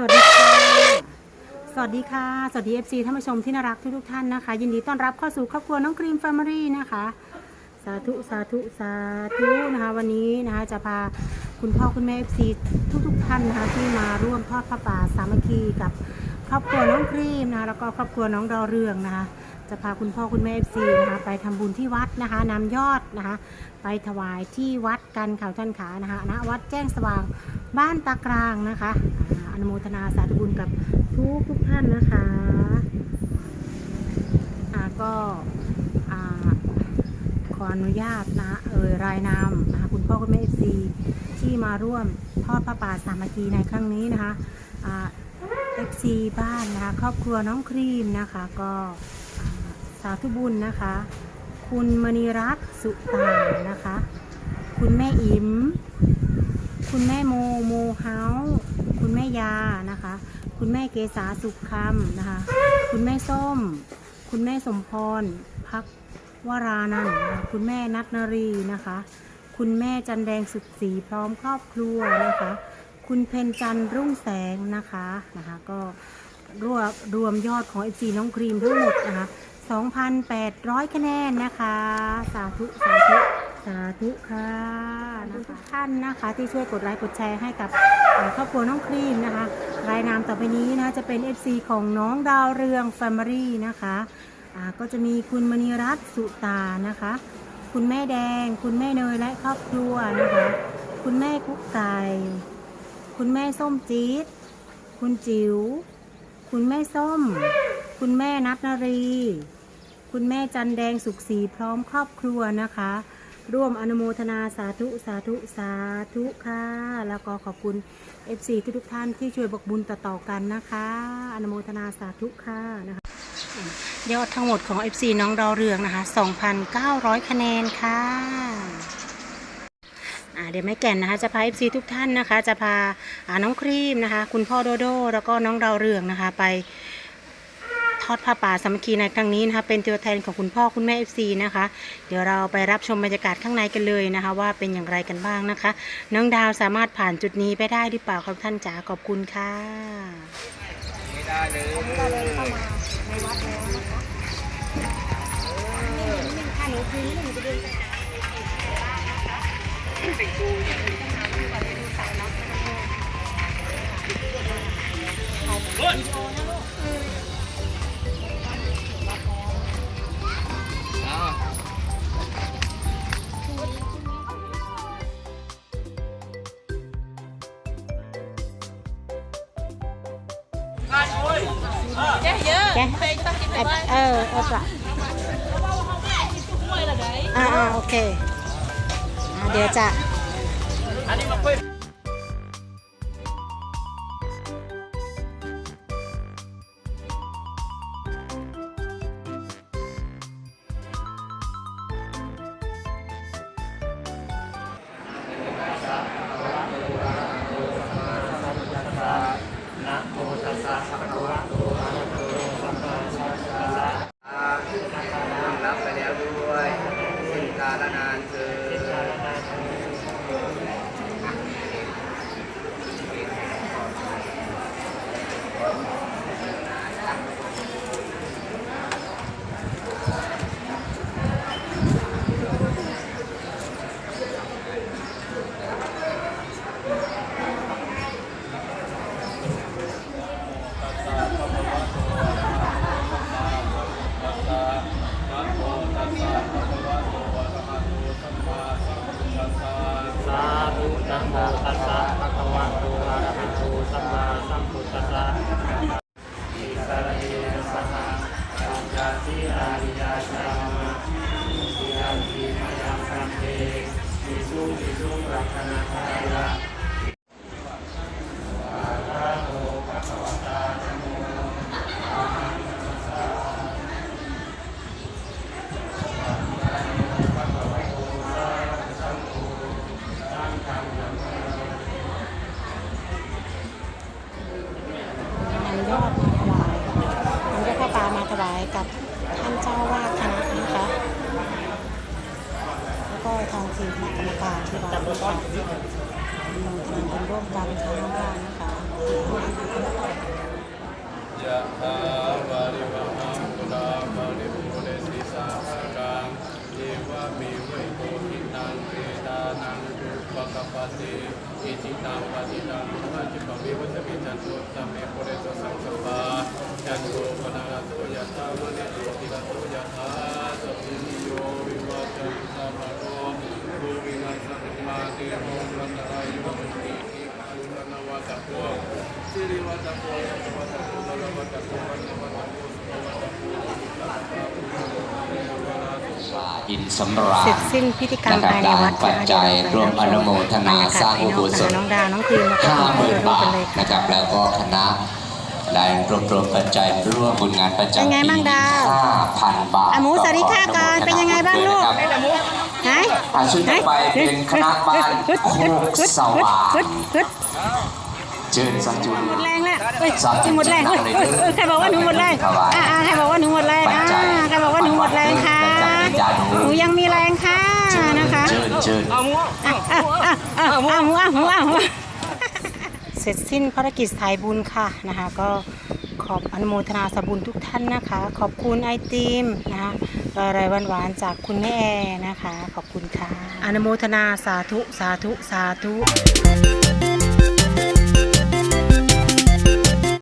สวัสดีค่ะ สวัสดีค่ะ สวัสดี FC ท่านผู้ชมที่น่ารักทุกทุกๆท่านนะคะ ยินดีต้อนรับเข้าสู่ครอบครัวน้องครีมแฟมิลี่นะคะ สาธุสาธุสาธุนะคะ วันนี้นะคะจะพาคุณพ่อคุณแม่ FC ทุกทุกๆท่านนะคะที่มาร่วมทอดพระป่าสามัคคีกับครอบครัวน้องครีมนะคะแล้วก็ครอบครัวน้องดาวเรืองนะคะ จะพาคุณพ่อคุณแม่ FC นะคะไปทำบุญที่วัดนะคะนำยอดนะคะ ไปถวายที่วัดกันเขาท่านขานะคะณวัดแจ้งสว่างบ้านตากลางนะคะ นุโมทนาสาธุบุญกับทุกทุกท่านนะคะอ่าก็อ่าขออนุญาตนะเอ่ยรายนามนะคะคุณพ่อคุณแม่เอฟซีที่มาร่วมทอดพระป่าสามัคคีในครั้งนี้นะคะเอฟซีบ้านนะคะครอบครัวน้องครีมนะคะก็สาธุบุญนะคะ คุณมณีรัตน์สุตานะคะ คุณแม่อิมคุณแม่โมโมเฮา คุณแม่ยานะคะ คุณแม่เกษาสุขคำนะคะ คุณแม่ส้ม คุณแม่สมพรพักวรานันะคะคุณแม่นัทนรีนะคะ คุณแม่จันแดงสุขศรีพร้อมครอบครัวนะคะ คุณเพนจันรุ่งแสงนะคะนะคะ ก็รวบรวมยอดของ FC น้องครีมทั้งหมดนะคะ 2,800 คะแนนนะคะ สาธุ สาธุ สาธุค่ะ ท่านนะคะ ที่ช่วยกดไลค์กดแชร์ให้กับครอบครัวน้องครีมนะคะ รายนามต่อไปนี้นะจะเป็น FC ของน้องดาวเรืองแฟมิลี่นะคะก็จะมีคุณมณีรัตน์สุตานะคะ คุณแม่แดง คุณแม่เนยและครอบครัวนะคะ คุณแม่กุ๊กไก่คุณแม่ส้มจี๊ดคุณจิ๋วคุณแม่ส้ม คุณแม่นัทนารี คุณแม่จันแดงสุขศรีพร้อมครอบครัวนะคะ ร่วมอนุโมทนาสาธุ สาธุ สาธุค่ะ แล้วก็ขอบคุณ FC ทุกทุกท่านที่ช่วยบอกบุญต่อๆกันนะคะ อนุโมทนาสาธุค่ะนะคะยอดทั้งหมดของ FC น้องดาวเรืองนะคะ2,900 คะแนนค่ะเดี๋ยวแม่แก่นนะคะจะพา FC ทุกท่านนะคะ จะพาอ่าน้องครีมนะคะ คุณพ่อโดโดแล้วก็น้องดาวเรืองนะคะไป อดผ้าป่าสามัคคีในครั้งนี้นะคะเป็นตัวแทนของคุณพ่อคุณแม่ FC นะคะ เดี๋ยวเราไปรับชมบรรยากาศข้างในกันเลยนะคะ ว่าเป็นอย่างไรกันบ้างนะคะ น้องดาวสามารถผ่านจุดนี้ไปได้หรือเปล่าครับท่านจ๋าขอบคุณค่ะไม่ได้เลยเราเดินเข้ามาในวัดแล้วนะคะนี่นี่ค่ะหนูคือนี่หนูจะเดินไปแกเออเออปะอ่าอ่าโอเคอ่าเดี๋ยวจะอันนี้มา ก็ทางทีมคณะกรรมการที่เราค่ทำงานร่วมกันทั้งว่านนะคะยะถาวาริวะหังตุลาภริรติาวมกัานังทุบังปฏิจิตรสุตมเปุรตสังสปาจันโทปนารโตยะถามณิโตติระโตยะถา อินสำราญสิ้นพิธีกรรมภายในวัดปัจจัยร่วมอนุโมทนาสร้างอุโบสถห้าหมื่นบาทนะครับแล้วก็คณะ ได้รวบรวมปัจจัยร่วมบุญงานประจำเป็นไงปีบ้างดาวห้าพันบาทอะหมูสวัสดีค่ะก่อนเป็นยังไงบ้างลูกด้วยนะครับฮะอะชุดต่อไปเป็นคณะบ้านโคกสว่างฮึดฮึดเชิญสักจุนหมดแรงแล้วเอ้ยสาธุหมดแรงเอ้ยเอ้ยเอ้ยใครบอกว่าหนูหมดแรงถวายอ่าใครบอกว่าหนูหมดแรงปัจอ่าจัยใครบอกว่าหนูหมดแรงค่ะปัจจัยญาติโยมหนูยังมีแรงค่ะนะคะเชิญเชิญอะอะอะอะอะหัวหัวหัวหัวเส ร็จสิ้นภารกิจสายบุญค่ะนะคะ ก็ขอบอนุโมทนาสาบุญทุกท่านนะคะ ขอบคุณไอติมนะคะอะไรหวานๆจากคุณแม่แอนะคะ ขอบคุณค่ะ อนุโมทนาสาธุสาธุสาธุ